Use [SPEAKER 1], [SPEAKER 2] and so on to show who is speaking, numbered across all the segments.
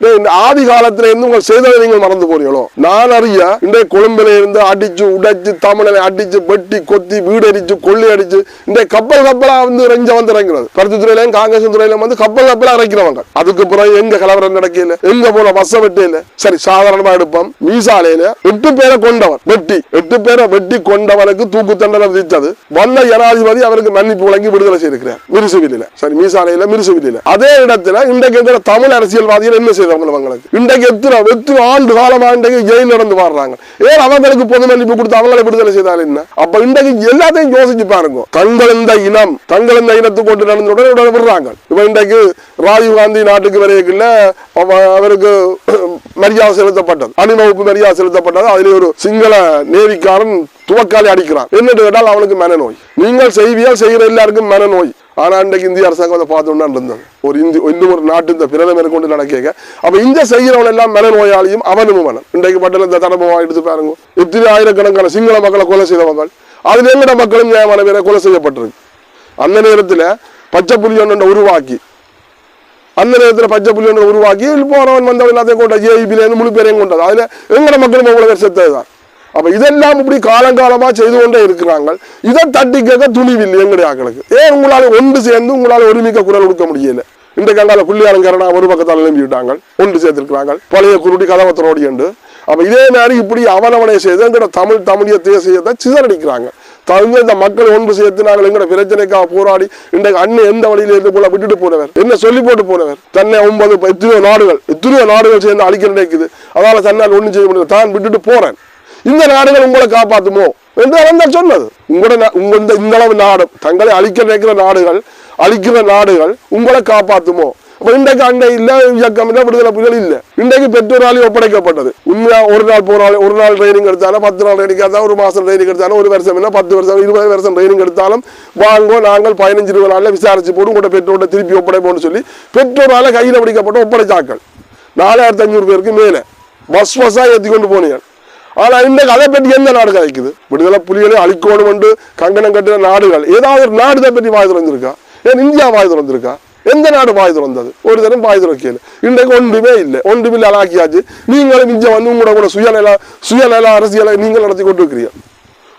[SPEAKER 1] இந்த ஆதி காலத்துல இருந்து உங்கள் செய்ததை நீங்கள் மறந்து போறீங்களோ நான் அறிய இன்றைய கொழும்புல இருந்து அடிச்சு உடைச்சு தமிழனை அடிச்சு வெட்டி கொத்தி வீடு அடிச்சு கொள்ளி அடிச்சு இன்றைய கப்பல் கப்பலா வந்து ரெஞ்ச வந்து இறங்குறது. பருத்தி துறையிலும் காங்கிரஸ் துறையிலும் வந்து கப்பல் கப்பலா இறக்கிறவங்க. அதுக்கு பிறகு எங்க கலவரம் நடக்கல எங்க போல பஸ்ஸ வெட்டையில சரி சாதாரணமா எடுப்போம். மீசாலையில எட்டு பேரை கொண்டவன் வெட்டி. எட்டு பேரை வெட்டி கொண்டவனுக்கு தூக்கு தண்டனை விதித்தது. வல்ல ஜனாதிபதி அவருக்கு மன்னிப்பு வழங்கி விடுதலை செய்திருக்கிறார். மிருசுவிலில சரி மீசாலையில மிருசுவிலில அதே இடத்துல இன்றைக்கு தமிழ் அரசியல்வாதிகள் என்ன செய்தவங்க அவங்களுக்கு இன்றைக்கு எத்தனை எத்தனை ஆண்டு காலமாக இன்றைக்கு ஜெயில் நடந்து வர்றாங்க ஏன் அவங்களுக்கு பொது மன்னிப்பு கொடுத்து அவங்களை விடுதலை செய்தால் என்ன? அப்ப இன்றைக்கு எல்லாத்தையும் யோசிச்சு பாருங்க. தங்கள் இந்த இனம் தங்கள் இந்த இனத்தை கொண்டு நடந்த உடனே உடனே விடுறாங்க. இப்ப இன்றைக்கு ராஜீவ்காந்தி நாட்டுக்கு வரையில அவருக்கு மரியாதை செலுத்தப்பட்டது. அணிவகுப்பு மரியாதை செலுத்தப்பட்டது. அதில் ஒரு சிங்கள நேவிக்காரன் துவக்காலி அடிக்கிறான். என்னட்டு கேட்டால் அவனுக்கு மனநோய். நீங்கள் செய்வியால் செய்கிற எல்லாருக்கும் மனநோய். ஆனால் இன்றைக்கு இந்திய அரசாங்கம் அதை பார்த்தோன்னா இருந்தது. ஒரு இந்தி இன்னும் ஒரு நாட்டு இந்த பிரதமர் கொண்டு நடக்க அப்போ இந்த செய்கிறவன் எல்லாம் மனநோயாளியும் அவனும் மனம் இன்றைக்கு பட்டில் இந்த தடபமா எடுத்து பாருங்க. இத்தனை ஆயிரக்கணக்கான சிங்கள மக்களை கொலை செய்தவங்க அதில் எங்கட மக்களும் நியாயமான பேரை கொலை செய்யப்பட்டிருக்கு? அந்த நேரத்தில் பச்சை புலி ஒன்றை உருவாக்கி அந்த நேரத்தில் பச்சை புலி ஒன்றை உருவாக்கி போறவன் வந்தவன் எல்லாத்தையும் கொண்டா ஜேஇபிலேருந்து முழு பேரையும் கொண்டது. அதில் எங்கட மக்களும் அவ்வளோ பேர் செத்தது தான் அப்போ இதெல்லாம் இப்படி காலங்காலமாக செய்து கொண்டே இருக்கிறாங்க இதை தட்டி கேட்க துணிவில்லை எங்களுடைய ஆக்களுக்கு. ஏன் உங்களால் ஒன்று சேர்ந்து உங்களால் ஒருமிக்க குரல் கொடுக்க முடியல? இந்த கண்டால புள்ளியாரங்கரனா ஒரு பக்கத்தால் எழுப்பி விட்டாங்க ஒன்று சேர்த்திருக்கிறாங்க பழைய குருடி கதவத்தரோடி என்று. அப்போ இதே மாதிரி இப்படி அவனவனை செய்து எங்கட தமிழ் தமிழிய தேசியத்தை சிதறடிக்கிறாங்க. தகுந்த இந்த மக்கள் ஒன்று சேர்த்து நாங்கள் எங்கட பிரச்சனைக்காக போராடி இன்றைக்கு அண்ணன் எந்த வழியில இருந்து போல விட்டுட்டு போனவர்? என்ன சொல்லி போட்டு போனவர்? தன்னை ஒன்பது எத்தனையோ நாடுகள் எத்தனையோ நாடுகள் சேர்ந்து அழிக்க நினைக்குது. அதனால தன்னால் ஒன்றும் செய்ய முடியல. தான் விட்டுட்டு போறேன். இந்த நாடுகள் உங்களை காப்பாற்றுமோ என்று அவன் சொன்னது. உங்களோட உங்க இந்த அளவு நாடு தங்களை அழிக்க நினைக்கிற நாடுகள் அழிக்கிற நாடுகள் உங்களை காப்பாற்றுமோ அப்போ இன்றைக்கு அண்டை இல்லை இயக்கம் இல்லை விடுதலை புலிகள் இல்லை. இன்றைக்கு பெற்றோராலையும் ஒப்படைக்கப்பட்டது. உண்மையா ஒரு நாள் போனாலும் ஒரு நாள் ட்ரைனிங் எடுத்தாலும் பத்து நாள் ட்ரைனிங் எடுத்தாலும் ஒரு மாதம் ட்ரைனிங் எடுத்தாலும் ஒரு வருஷம் இல்லை பத்து வருஷம் இருபது வருஷம் ட்ரைனிங் எடுத்தாலும் வாங்கோ நாங்கள் பதினஞ்சு இருபது நாளில் விசாரிச்சு போட்டு உங்களோட பெற்றோட திருப்பி ஒப்படைப்போம்னு சொல்லி பெற்றோரால் கையில் பிடிக்கப்பட்ட ஒப்படைச்சாக்கள் நாலாயிரத்தி அஞ்சூறு பேருக்கு மேலே. பஸ் பஸ்ஸா ஏற்றி கொண்டு போனீங்க ஆனால் இந்த அதை பற்றி எந்த நாடு கதைக்குது? விடுதலை புலிகளை அழிக்கணும் என்று கங்கணம் கட்டின நாடுகள். ஏதாவது ஒரு நாடு இதை பற்றி வாய் திறந்திருக்கா? ஏன் இந்தியா வாய் திறந்திருக்கா? எந்த நாடு வாய் திறந்தது? ஒரு தரம் வாய் திறக்கல. இன்றைக்கு ஒன்றுமே இல்லை. ஒன்றுமில்லை அலாக்கியாச்சு நீங்களும் இங்க வந்து உங்களோட கூட சுயநல சுயநல அரசியலை நீங்கள் நடத்தி கொண்டு இருக்கிறீங்க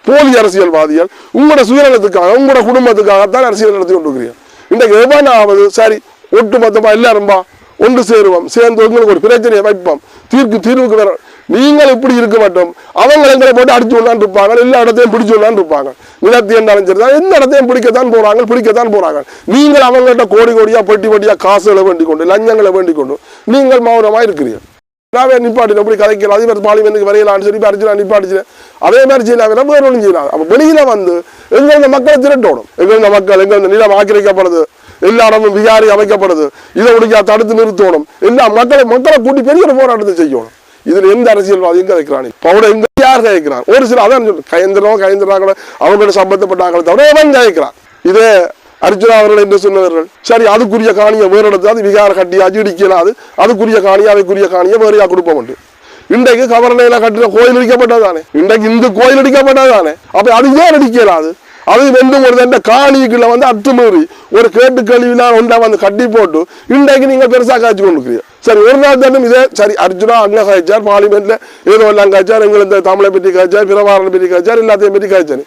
[SPEAKER 1] போலி அரசியல்வாதிகள் உங்களோட சுயநலத்துக்காக உங்களோட குடும்பத்துக்காகத்தான் அரசியல் நடத்தி கொண்டு இருக்கிறீங்க இன்றைக்கு எவனாவது சரி ஒட்டு மொத்தமாக எல்லாரும்பா ஒன்று சேருவோம். சேர்ந்து உங்களுக்கு ஒரு பிரச்சனையை வைப்போம். தீர்க்கு தீர்வுக்கு வர நீங்கள் இப்படி இருக்க மாட்டோம் அவங்க எங்களை போட்டு அடிச்சு விடலான்னு இருப்பாங்க. எல்லா இடத்தையும் பிடிச்சு விடலான்னு இருப்பாங்க. நிலத்தை இருந்தாலும் சரி தான் எந்த இடத்தையும் பிடிக்கத்தான் போறாங்க பிடிக்கத்தான் போறாங்க. நீங்கள் அவங்கள்ட்ட கோடி கோடியா பொட்டி பொட்டியா காசுகளை வேண்டிக் கொண்டு லஞ்சங்களை வேண்டிக் கொண்டு நீங்கள் மௌனமா இருக்கிறீர்கள். நாவே நிப்பாட்டி எப்படி கதைக்கிறோம் அதே மாதிரி பாலிமெண்ட்டுக்கு வரையலான்னு சொல்லி அடிச்சு நிப்பாட்டிச்சு அதே மாதிரி செய்யலாம். வேற ஒன்றும் செய்யலாம். அப்போ வெளியில வந்து எங்க இந்த மக்களை திரட்டணும். எங்க இந்த மக்கள் எங்க இந்த நிலம் ஆக்கிரமிக்கப்படுது? எல்லா இடமும் விகாரி அமைக்கப்படுது. இதை முடிஞ்சா தடுத்து நிறுத்தணும். எல்லா மக்களை மக்களை கூட்டி பெரிய ஒரு போராட்டத்தை செய்யணும். இதுல எந்த அரசியல்வாதியும் கதைக்கிறான் பவுட இந்த யார் கேட்கிறான் ஒரு சில அதான் சொல்லு கயந்திரம் கயந்திராங்களோ அவங்களோட சம்பந்தப்பட்டாங்களே தவிர அவன் கேட்கிறான் இதே அர்ஜுனா அவர்கள் என்று சொன்னவர்கள்? சரி அதுக்குரிய காணியை வேறு இடத்துல அது விகார கட்டி அஜிடிக்கலாம் அது அதுக்குரிய காணியை அதுக்குரிய காணியை வேறையா கொடுப்போம் உண்டு. இன்றைக்கு கவர்னையில கட்டின கோயில் இடிக்கப்பட்டதானே இன்றைக்கு இந்த கோயில் இடிக்கப்பட்டதானே அப்ப அது ஏன் இடிக்கலாது அது வந்து ஒரு தண்ட காணிக்குள்ள வந்து அத்துமீறி ஒரு கேட்டு கழிவுலாம் ஒன்றா வந்து கட்டி போட்டு இன்றைக்கு நீங்க பெருசா காய்ச்சி கொண்டு சரி ஒரு நாள் தண்டம் இதே சரி அர்ஜுனா அண்ணன் காய்ச்சார் பார்லிமெண்ட்ல ஏதோ எல்லாம் காய்ச்சார் எங்களை இந்த தமிழை பற்றி காய்ச்சார் பிரபாரனை பற்றி காய்ச்சார் எல்லாத்தையும் பற்றி காய்ச்சார்.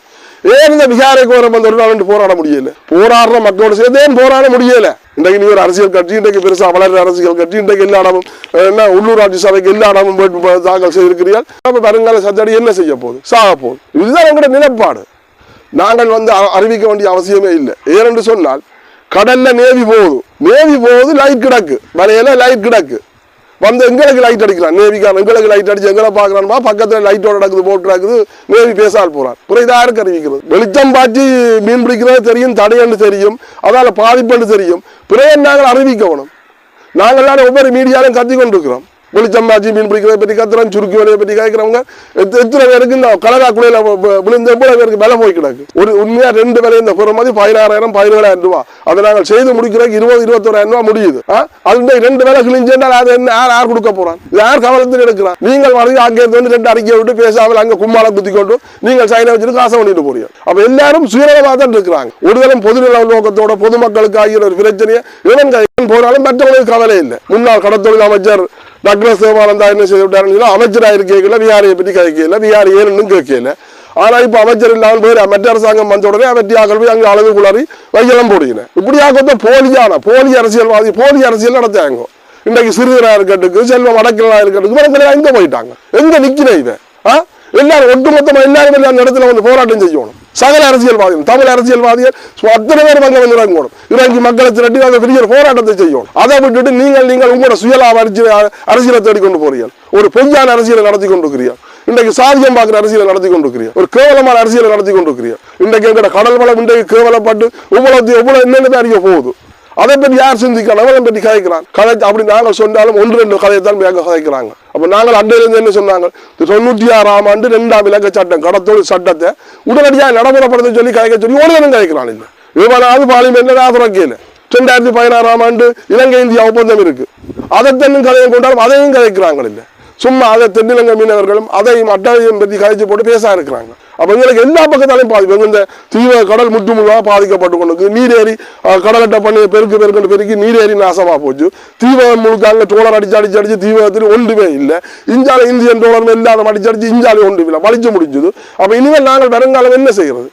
[SPEAKER 1] ஏன் இந்த விகாரைக்கு வர வந்து ஒரு நாள் போராட முடியல? போராடுற மக்களோட சேர்ந்து ஏன் போராட முடியல? இன்றைக்கு நீ ஒரு அரசியல் கட்சி இன்றைக்கு பெருசாக வளர்ற அரசியல் கட்சி இன்றைக்கு எல்லா இடமும் என்ன உள்ளூராட்சி சபைக்கு எல்லா இடமும் வேட்பு தாக்கல் செய்திருக்கிறீர்கள். நம்ம வருங்கால சத்தடி என்ன செய்ய போகுது? சாக போகுது. இதுதான் எங்களுடைய நிலைப்பாடு. நாங்கள் வந்து அ- அறிவிக்க வேண்டிய அவசியமே இல்லை. ஏனென்று சொன்னால் கடல்ல நேவி போகுது. நேவி போகுது லைட் கிடக்கு. வரையில லைட் கிடக்கு. வந்து எங்களுக்கு லைட் அடிக்கிறான் நேவிக்காரன் எங்களுக்கு லைட் அடிச்சு எங்களை பார்க்கறான்பா பக்கத்துல லைட்டோட நடக்குது போட்டு நடக்குது. நேவி பேசால் போறான். பிறகு யாருக்கு அறிவிக்கிறது? வெளிச்சம் பாய்ச்சி மீன் பிடிக்கிறது தெரியும் தடையன்னு தெரியும். அதால பாதிப்புன்னு தெரியும். பிறையன் நாங்கள் அறிவிக்கணும் நாங்கள் எல்லாரும் ஒவ்வொரு மீடியாலையும் கத்தி கொண்டிருக்கிறோம். வெளிச்சம்பாச்சி மீன் பிடிக்கிறத பற்றி கத்துறோம் சுருக்கு வலையை பற்றி கேட்குறவங்க. எத்தனை பேருக்கு இந்த கலரா குலையில விழுந்த எவ்வளோ பேருக்கு விலை போய் கிடக்கு? ஒரு உண்மையாக ரெண்டு விலை இந்த குறமதி பதினாறாயிரம் பதினேழாயிரம் ரூபா. அதை நாங்கள் செய்து முடிக்கிறதுக்கு இருபது இருபத்தோராயிரம் ரூபாய் முடியுது. ஆ? அது ரெண்டு வேலை கிழிஞ்சால் அது என்ன? யார் யார் கொடுக்க போறான்? யார் கவனத்தில் எடுக்கிறான்? நீங்கள் வந்து அங்கே இருந்து வந்து ரெண்டு அறிக்கை விட்டு பேசாமல் அங்கே கும்மாலை குத்தி கொண்டு நீங்கள் சைனை வச்சுட்டு காசை பண்ணிட்டு போறீங்க. அப்போ எல்லாரும் சுயநலமாக தான் இருக்கிறாங்க ஒருதலும் பொதுநல நோக்கத்தோட பொதுமக்களுக்கு ஆகிய ஒரு பிரச்சனையை இவன் கையில் போனாலும் மற்றவங்களுக்கு கவலை இல்லை. முன்னாள் கடத்தொழில் அமைச்சர் டாக்டர் சிவானந்தா என்ன செய்து விட்டாருன்னு அமைச்சராக இருக்கல விஹாரியை பற்றி கேட்கல விஹாரி ஏன்னு கேட்கல? ஆனால் இப்போ அமைச்சர் இல்லாமல் போய் மற்ற அரசாங்கம் வந்த உடனே வெற்றியாக போய் அங்கே அளவு குளறி வைக்கலாம் போடுகிறேன் இப்படியாக வந்து போலியான போலி அரசியல்வாதி போலி அரசியல் நடத்தாங்க இன்றைக்கு சிறுவராக இருக்கட்டுக்கு செல்வம் வடக்கிலாக இருக்கட்டுக்கு இவங்க எங்க போயிட்டாங்க? எங்கே நிற்கிறேன் இதை ஆ? எல்லாரும் ஒட்டுமொத்தமாக எல்லாரும் அந்த இடத்துல வந்து போராட்டம் செய்யணும். சகல அரசியல்வாதிகள் தமிழ் அரசியல்வாதிகள் சு- அத்தனை பேர் அங்கே வந்து இறங்கணும் இறங்கி மக்களை திரட்டி அந்த பெரிய போராட்டத்தை செய்யணும். அதை விட்டுட்டு நீங்கள் நீங்கள் உங்களோட சுயலாப அரசியல் அரசியலை தேடிக்கொண்டு போறீர்கள். ஒரு பொய்யான அரசியலை நடத்தி கொண்டு இருக்கிறீர்கள் இன்றைக்கு சாதியம் பார்க்குற அரசியலை நடத்தி கொண்டு ஒரு கேவலமான அரசியலை நடத்தி கொண்டு இன்றைக்கு எங்கட கடல் வளம் இன்றைக்கு கேவலப்பட்டு இவ்வளவு எவ்வளவு என்னென்ன அறிய போகுது? அதை பற்றி யார் சிந்திக்கிறான்? அவளை பற்றி கதைக்கிறான். கதை அப்படி நாங்கள் சொன்னாலும் ஒன்று ரெண்டு கதையை தான் கதைக்கிறாங்க. அப்போ நாங்கள் அண்டையிலேருந்து என்ன சொன்னாங்க? தொண்ணூற்றி ஆறாம் ஆண்டு ரெண்டாம் இலக்க சட்டம் கடத்தொழில் சட்டத்தை உடனடியாக நடைமுறைப்படுத்த சொல்லி கலைக்க சொல்லி ஒருவனும் கலைக்கிறான் இல்லை. இவனாவது பார்லிமெண்ட்ல ஆதரக்கையில் ரெண்டாயிரத்தி பதினாறாம் ஆண்டு இலங்கை இந்தியா ஒப்பந்தம் இருக்கு. அதை தென்னும் கதையை கொண்டாலும் அதையும் கதைக்கிறாங்க இல்லை. சும்மா அதை தென்னிலங்கை மீனவர்களும் அதையும் அட்டையும் பற்றி கதைச்சு போட்டு பேச இருக்கிறாங்க. அப்போ எங்களுக்கு எல்லா பக்கத்தாலையும் பாதிப்பு எங்க இந்த தீவ கடல் முற்றுமுழுவாக பாதிக்கப்பட்டு கொண்டு இருக்கு. நீரேறி கடலட்டை பண்ணி பெருக்கு பெருக்கண்டு பெருக்கி நீரேறி நாசமாக போச்சு. தீவகம் முழுக்க அங்கே டோலர் அடிச்சு அடிச்சு அடிச்சு தீவகத்தில் ஒன்றுமே இல்லை. இஞ்சால இந்தியன் டோலர் இல்லாத அடிச்சு அடிச்சு இஞ்சாலே ஒன்றும் இல்லை. வலிச்சு முடிஞ்சது. அப்போ இனிமேல் நாங்கள் வருங்காலம் என்ன செய்யறது?